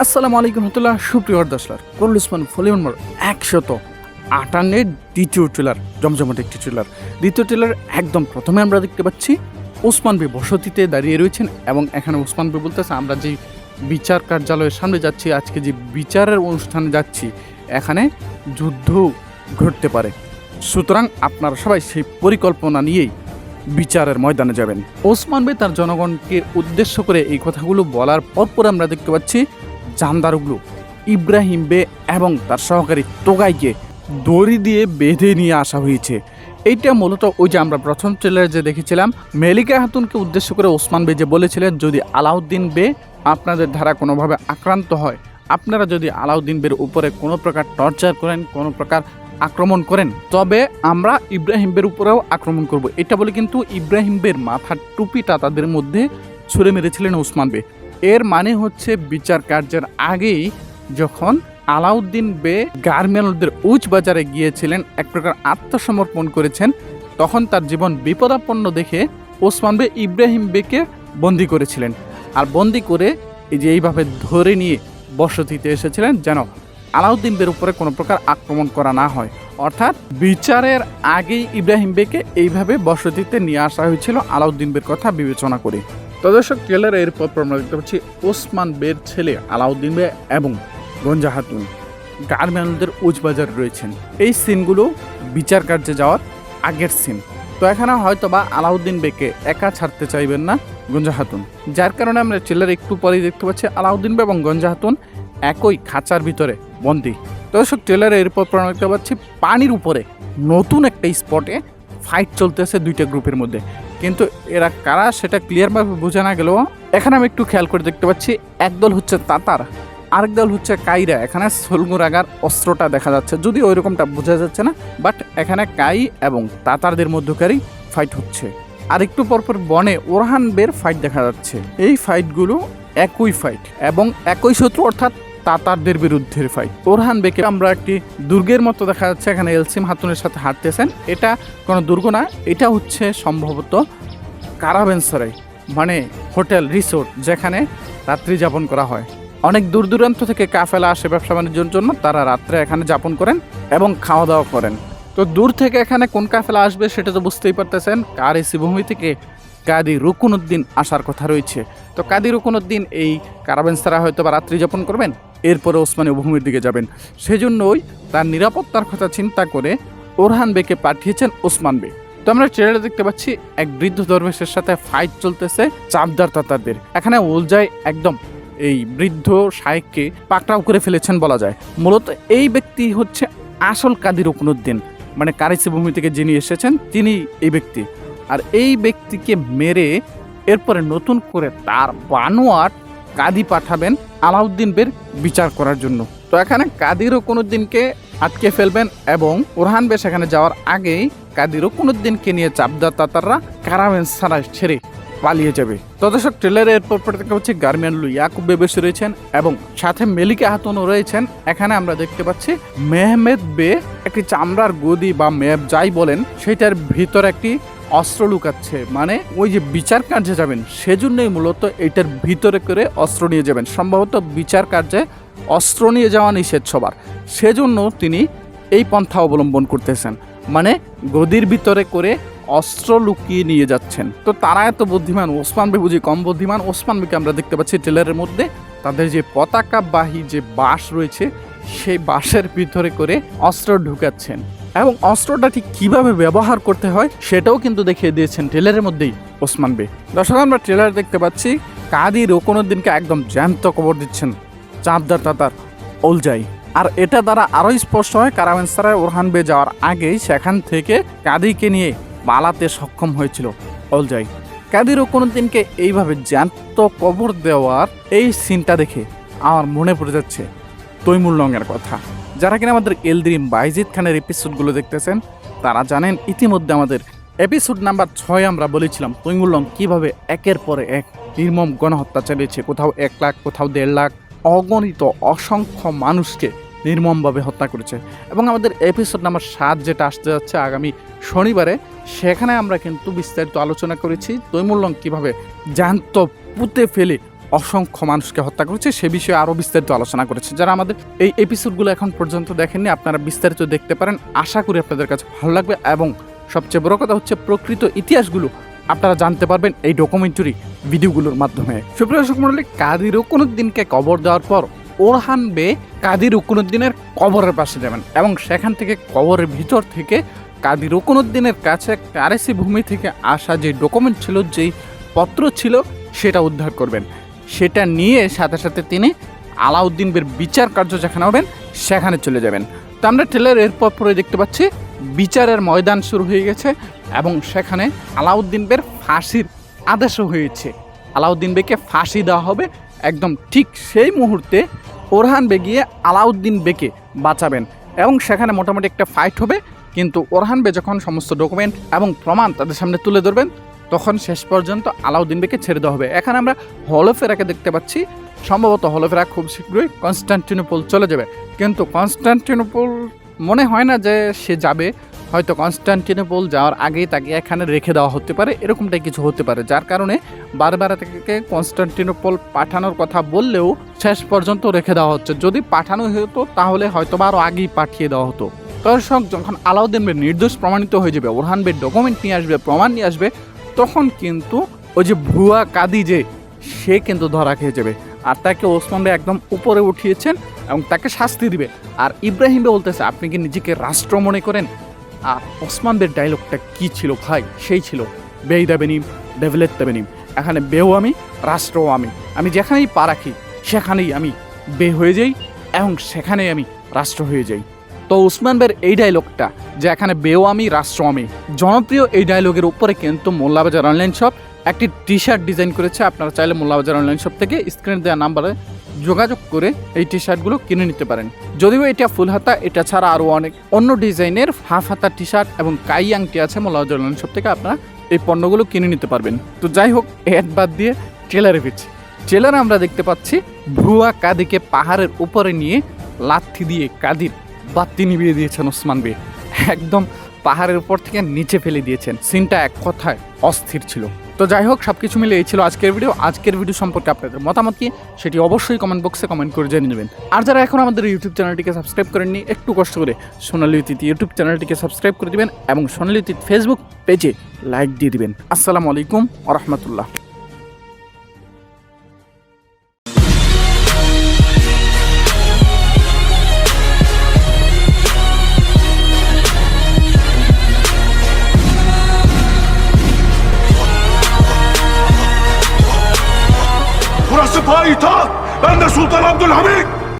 আসসালামু আলাইকুম রহমতুল্লাহ, সুপ্রিয় দশলার করুল ফলিউন নম্বর একশত আটান্নের দ্বিতীয় ট্রেলার, জমজমাট একটি ট্রেলার। দ্বিতীয় ট্রেলার একদম প্রথমে আমরা দেখতে পাচ্ছি ওসমান বে বসতিতে দাঁড়িয়ে রয়েছেন এবং এখানে ওসমান বে বলতেছে, আমরা যে বিচার কার্যালয়ের সামনে যাচ্ছি, আজকে যে বিচারের অনুষ্ঠানে যাচ্ছি, এখানে যুদ্ধ ঘটতে পারে। সুতরাং আপনারা সবাই সেই পরিকল্পনা নিয়েই বিচারের ময়দানে যাবেন। ওসমান বে তার জনগণকে উদ্দেশ্য করে এই কথাগুলো বলার পরপর আমরা দেখতে পাচ্ছি জামদারুগুলো ইব্রাহিম বে এবং তার সহকারী তোগাইকে দড়ি দিয়ে বেঁধে নিয়ে আসা হয়েছে। এইটা মূলত ওই যে আমরা প্রথম ট্রেলারে যে দেখেছিলাম, মেলিকা খাতুনকে উদ্দেশ্য করে ওসমান বে যে বলেছিলেন, যদি আলাউদ্দিন বে আপনাদের ধারা কোনোভাবে আক্রান্ত হয়, আপনারা যদি আলাউদ্দিন বের উপরে কোনো প্রকার টর্চার করেন, কোনো প্রকার আক্রমণ করেন, তবে আমরা ইব্রাহিম বের উপরেও আক্রমণ করব। এটা বলে কিন্তু ইব্রাহিম বের মাথার টুপিটা তাদের মধ্যে ছুঁড়ে মেরেছিলেন ওসমান বে। এর মানে হচ্ছে বিচার কার্যের আগেই যখন আলাউদ্দিন বে গার্মেন্টদের উচ বাজারে গিয়েছিলেন, এক প্রকার আত্মসমর্পণ করেছেন, তখন তার জীবন বিপদাপন্ন দেখে ওসমান বে ইব্রাহিম বেকে বন্দি করেছিলেন। আর বন্দি করে এই যে এইভাবে ধরে নিয়ে বসতিতে এসেছিলেন যেন আলাউদ্দিন বের উপরে কোনো প্রকার আক্রমণ করা না হয়। অর্থাৎ বিচারের আগেই ইব্রাহিম বেকে এইভাবে বসতিতে নিয়ে আসা হয়েছিল আলাউদ্দিন বের কথা বিবেচনা করে। তো দর্শক ট্রেলারে এরপর আমরা দেখতে পাচ্ছি ওসমান বের ছেলে আলাউদ্দিন বে এবং গঞ্জা হাতুন গার্মেন্টদের উজবাজার রয়েছেন। এই সিনগুলো বিচার কার্যে যাওয়ার আগের সিন। তো এখানে হয়তো বা আলাউদ্দিন বেকে একা ছাড়তে চাইবেন না গঞ্জা হাতুন যার কারণে আমরা ট্রেলার একটু পরেই দেখতে পাচ্ছি আলাউদ্দিন বে এবং গঞ্জা হাতুন একই খাঁচার ভিতরে বন্দি। তো দর্শক ট্রেলারে এরপর আমরা দেখতে পাচ্ছি পানির উপরে নতুন একটা স্পটে ফাইট চলতেছে দুইটা গ্রুপের মধ্যে। কিন্তু এরা কারা সেটা ক্লিয়ারভাবে বোঝা না গেলেও এখানে আমি একটু খেয়াল করে দেখতে পাচ্ছি একদল হচ্ছে তাতার, আরেক দল হচ্ছে কাইরা। এখানে সলগুরাগার অস্ত্রটা দেখা যাচ্ছে যদি ওই রকমটা বোঝা যাচ্ছে না বাট এখানে কাই এবং তাতারদের মধ্যকারই ফাইট হচ্ছে। আর একটু পরপর বনে ওরহান বের ফাইট দেখা যাচ্ছে। এই ফাইটগুলো একই ফাইট এবং একই শত্রু, অর্থাৎ তাতারদের বিরুদ্ধে ফাইট ওরহান বেকে আমরা একটি দুর্গের মতো দেখা যাচ্ছে এখানে এলসিম হাতুনের সাথে হাঁটতেছেন। এটা কোনো দুর্গ না, এটা হচ্ছে সম্ভবত কারাবেনসরাই মানে হোটেল, রিসোর্ট, যেখানে রাত্রি যাপন করা হয়। অনেক দূর দূরান্ত থেকে কাফেলা আসে ব্যবসা বাণিজ্যের জন্য, তারা রাত্রে এখানে যাপন করেন এবং খাওয়া দাওয়া করেন। তো দূর থেকে এখানে কোন কাফেলা আসবে সেটা তো বুঝতেই পারতেছেন, কার এই ভূমি থেকে কাদি রুকুনুদ্দিন আসার কথা রয়েছে। তো কাদি রুকুনুদ্দিন, এই কারাবেন্সারা হয়তো বা রাত্রি যাপন করবেন, এরপরে ওসমানী ভূমির দিকে যাবেন। সেজন্যই তার নিরাপত্তার কথা চিন্তা করে ওরহান বেকে পাঠিয়েছেন ওসমান বে তো আমরা ট্রেলারে দেখতে পাচ্ছি, এক বৃদ্ধ দরবেশের সাথে ফাইট চলতেছে, চাপদার তাতারদের। এখানে উলজায় একদম এই বৃদ্ধ শায়েককে পাকড়াও করে ফেলেছেন বলা যায়। মূলত এই ব্যক্তি হচ্ছে আসল কাদির রুকনুদ্দিন মানে কারিসি ভূমি থেকে যিনি এসেছেন তিনি এই ব্যক্তি। আর এই ব্যক্তিকে মেরে এরপরে নতুন করে তার বানোয়াট কাদি পাঠাবেন আলাউদ্দিন বের বিচার করার জন্য। তো এখানে কাদিরও কোনো দিনকে আটকে ফেলবেন এবং ওরহান বে সেখানে যাওয়ার আগেই কাদিরও কোনো দিনকে নিয়ে চাপদার তাতাররা কারামেন সারা ছেড়ে পালিয়ে যাবে। তো দর্শক ট্রেলারে এরপর পর দেখা হচ্ছে গার্মিয়ান লু ইয়াকুব বে বসে রয়েছেন এবং সাথে মেলিকা হাতুনও রয়েছেন। এখানে আমরা দেখতে পাচ্ছি মেহমেদ বে একটি চামড়ার গদি বা মেপ যাই বলেন, সেটার ভিতর একটি অস্ত্র লুকাচ্ছে। মানে ওই যে বিচার কার্যে যাবেন, সেজন্যই মূলত এটার ভিতরে করে অস্ত্র নিয়ে যাবেন। সম্ভবত বিচার কার্যে অস্ত্র নিয়ে যাওয়া নিষেধ সবার। সেজন্য তিনি এই পন্থা অবলম্বন করতেছেন। মানে গদির ভিতরে করে অস্ত্র লুকিয়ে নিয়ে যাচ্ছেন। তো তারা এত বুদ্ধিমান, ওসমান বে বুঝি কম বুদ্ধিমান, ওসমান বেকে আমরা দেখতে পাচ্ছি ট্রেলারের মধ্যে। তাদের যে পতাকাবাহী যে বাঁশ রয়েছে, সেই বাসের ভিতরে করে অস্ত্র ঢুকাচ্ছেন। এবং অস্ত্রটা ঠিক কীভাবে ব্যবহার করতে হয় সেটাও কিন্তু দেখিয়ে দিয়েছেন ট্রেলারের মধ্যেই ওসমান বে। দর্শক, আমরা ট্রেলার দেখতে পাচ্ছি। কাদি রোকনুদ্দিনকে একদম জ্যান্ত কবর দিচ্ছেন চাঁদদার তাতার ওলজাই। আর এটা দ্বারা আরও স্পষ্ট হয় কারামেন্সারায় ওরহান বে যাওয়ার আগেই সেখান থেকে কাদিকে নিয়ে পালাতে সক্ষম হয়েছিল অলজাই কাদিরও কোনো দিনকে এইভাবে জ্যান্ত কবর দেওয়ার এই সিনটা দেখে আমার মনে পড়ে যাচ্ছে তৈমুল রঙের কথা। যারা কিনা আমাদের এলদ্রিম বাইজিদ খানের এপিসোডগুলো দেখতেছেন, তারা জানেন ইতিমধ্যে আমাদের এপিসোড নাম্বার ছয় আমরা বলেছিলাম তৈমুল রং কীভাবে একের পরে এক নির্মম গণহত্যা চালিয়েছে। কোথাও এক লাখ, কোথাও দেড় লাখ অগণিত অসংখ্য মানুষকে নির্মমভাবে হত্যা করেছে। এবং আমাদের এপিসোড নাম্বার সাত যেটা আসতে যাচ্ছে আগামী শনিবারে, সেখানে আমরা কিন্তু বিস্তারিত আলোচনা করেছি তৈমুল্লং কীভাবে জ্যান্ত পুঁতে ফেলে অসংখ্য মানুষকে হত্যা করেছে, সে বিষয়ে আরও বিস্তারিত আলোচনা করেছে। যারা আমাদের এই এপিসোডগুলো এখন পর্যন্ত দেখেননি, আপনারা বিস্তারিত দেখতে পারেন। আশা করি আপনাদের কাছে ভালো লাগবে এবং সবচেয়ে বড় কথা হচ্ছে, প্রকৃত ইতিহাসগুলো আপনারা জানতে পারবেন এই ডকুমেন্টারি ভিডিওগুলোর মাধ্যমে। সুপ্রিয় দর্শক মন্ডলী কাদি রকুনুদ্দিনকে কবর দেওয়ার পর ওরহান বে কাদি রকুনুদ্দিনের কবরের পাশে যাবেন এবং সেখান থেকে কবরের ভিতর থেকে কাদি রকুনুদ্দিনের কাছে কারেসি ভূমি থেকে আসা যে ডকুমেন্ট ছিল, যেই পত্র ছিল, সেটা উদ্ধার করবেন। সেটা নিয়ে সাথে সাথে তিনি আলাউদ্দিন বের বিচার কার্য যেখানে হবেন, সেখানে চলে যাবেন। তো আমরা ট্রেলার এরপর পরে দেখতে পাচ্ছি, বিচারের ময়দান শুরু হয়ে গেছে এবং সেখানে আলাউদ্দিন বের ফাঁসির আদেশও হয়েছে। আলাউদ্দিন বেকে ফাঁসি দেওয়া হবে একদম ঠিক সেই মুহূর্তে ওরহান বে গিয়ে আলাউদ্দিন বেকে বাঁচাবেন এবং সেখানে মোটামুটি একটা ফাইট হবে, কিন্তু ওরহান বে যখন সমস্ত ডকুমেন্ট এবং প্রমাণ তাদের সামনে তুলে ধরবেন তখন শেষ পর্যন্ত আলাউদ্দিন বেকে ছেড়ে দেওয়া হবে। এখানে আমরা হলফেরাকে দেখতে পাচ্ছি। সম্ভবত হলফেরা খুব শীঘ্রই কনস্টান্টিনোপল চলে যাবে। কিন্তু কনস্টান্টিনোপল মনে হয় না যে সে যাবে। হয়তো কনস্টান্টিনোপল যাওয়ার আগেই তাকে এখানে রেখে দেওয়া হতে পারে। এরকমটাই কিছু হতে পারে। যার কারণে বারবার তাকে কনস্টান্টিনোপল পাঠানোর কথা বললেও শেষ পর্যন্ত রেখে দেওয়া হচ্ছে। যদি পাঠানো হতো, তাহলে হয়তো বা আরও আগেই পাঠিয়ে দেওয়া হতো। দর্শক, যখন আলাউদ্দিন বের নির্দোষ প্রমাণিত হয়ে যাবে, ওরহান বের ডকুমেন্ট নিয়ে আসবে, প্রমাণ নিয়ে আসবে তখন কিন্তু ওই যে ভুয়া কাদি যে, সে কিন্তু ধরা খেয়ে যাবে। আর তাকে ওসমান ভাই একদম উপরে উঠিয়েছেন এবং তাকে শাস্তি দিবে। আর ইব্রাহিম ভাই বলতেছে, আপনি কি নিজেকে রাষ্ট্র মনে করেন? আর ওসমান ওসমানদের ডায়লগটা কি ছিল ভাই? সেই ছিল বেই দেবেনিম ডেভেলেট দেবেনিম এখানে বেও আমি, রাষ্ট্রও আমি। আমি যেখানেই পা রাখি, সেখানেই আমি বে হয়ে যাই এবং সেখানেই আমি রাষ্ট্র হয়ে যাই। তো উসমান বের এই ডায়লগটা যে এখানে বেও আমি রাষ্ট্র আমি জনপ্রিয় এই ডায়লগের উপরে কিন্তু মোল্লাবাজার অনলাইন শপ একটি টি শার্ট ডিজাইন করেছে। আপনারা চাইলে মোল্লাবাজার অনলাইন শপ থেকে স্ক্রিনে দেওয়া নাম্বারে যোগাযোগ করে এই টি শার্টগুলো কিনে নিতে পারেন। যদিও এটা ফুল হাতা, এটা ছাড়া আরও অনেক অন্য ডিজাইনের হাফ হাতা টি শার্ট এবং কাই আংটি আছে মোল্লাবাজার অনলাইন শপ থেকে আপনারা এই পণ্যগুলো কিনে নিতে পারবেন। তো যাই হোক এড বাদ দিয়ে ট্রেলারে ফিরছি। ট্রেলারে আমরা দেখতে পাচ্ছি ভুয়া কাদিকে পাহাড়ের উপরে নিয়ে লাথি দিয়ে কাদির বাতি নিভিয়ে দিয়েছেন ওসমান বে একদম পাহাড়ের উপর থেকে নিচে ফেলে দিয়েছেন। সিনটা এক কথায় অস্থির ছিল। তো যাই হোক সব কিছু মিলে এই ছিল আজকের ভিডিও। আজকের ভিডিও সম্পর্কে আপনাদের মতামত কি সেটি অবশ্যই কমেন্ট বক্সে কমেন্ট করে জেনে নেবেন। আর যারা এখন আমাদের ইউটিউব চ্যানেলটিকে সাবস্ক্রাইব করেননি, একটু কষ্ট করে সোনালী অতীত ইউটিউব চ্যানেলটিকে সাবস্ক্রাইব করে দিবেন এবং সোনালী অতীত ফেসবুক পেজে লাইক দিয়ে দিবেন। আসসালামু আলাইকুম আরহামতুল্লাহ Burası Ben de Sultan Abdülhamit.